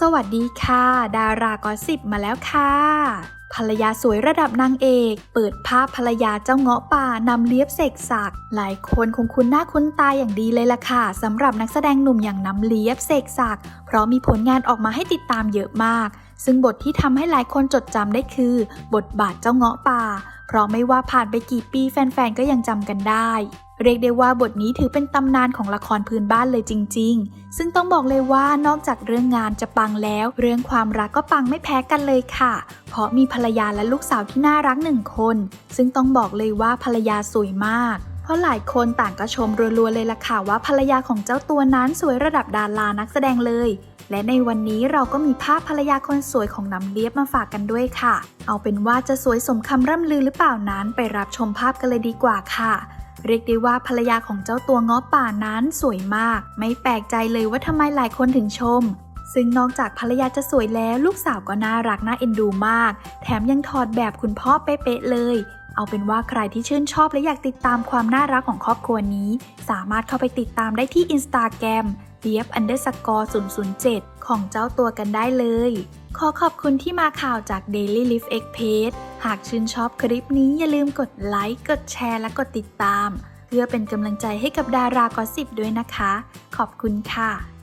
สวัสดีค่ะ ดารากอสิบมาแล้วค่ะ ภรรยาสวยระดับนางเอก เปิดภาพภรรยาเจ้าเงาะป่านำเลียบเสกศักดิ์หลายคนคงคุ้นหน้าคุ้นตาอย่างดีเลยล่ะค่ะสำหรับนักแสดงหนุ่มอย่างนำเลียบเสกศักดิ์เพราะมีผลงานออกมาให้ติดตามเยอะมาก ซึ่งบทที่ทำให้หลายคนจดจำได้คือ บทบาทเจ้าเงาะป่า เพราะไม่ว่าผ่านไปกี่ปีแฟนๆก็ยังจำกันได้ เรียกได้ว่าบทนี้ถือเป็นตำนานของละครพื้นบ้านเลยจริง ๆ ซึ่งต้องบอกเลยว่านอกจากเรื่องงานจะปังแล้ว เรื่องความรักก็ปังไม่แพ้กันเลยค่ะ เพราะมีภรรยาและลูกสาวที่น่ารักหนึ่งคน ซึ่งต้องบอกเลยว่าภรรยาสวยมาก เพราะหลายคนต่างก็ชมรัวๆเลยล่ะค่ะว่าภรรยาของเจ้าตัวนั้นสวยระดับดารานักแสดงเลย และในวันนี้เราก็มีภาพภรรยาคนสวยของน้ำเลียบมาฝากกันด้วยค่ะ เอาเป็นว่าจะสวยสมคำร่ำลือหรือเปล่านั้นไปรับชมภาพกันเลยดีกว่าค่ะ เรียกได้ว่าภรรยาของเจ้าตัวง้อป่านั้นสวยมาก ไม่แปลกใจเลยว่าทำไมหลายคนถึงชม ซึ่งนอกจากภรรยาจะสวยแล้วลูกสาวก็น่ารักน่าเอ็นดูมาก แถมยังถอดแบบคุณพ่อเป๊ะๆเลยเอาเป็นว่าใครที่ชื่นชอบและอยากติดตามความน่ารักของครอบครัวนี้ สามารถเข้าไปติดตามได้ที่ Instagram เลียบ underscore 007 ของเจ้าตัวกันได้เลย ขอขอบคุณที่มาข่าวจาก Daily Life X Page หากชื่นชอบคลิปนี้อย่าลืมกดไลค์ กดแชร์ และกดติดตาม เพื่อเป็นกำลังใจให้กับดารากอสิบด้วยนะคะ ขอบคุณค่ะ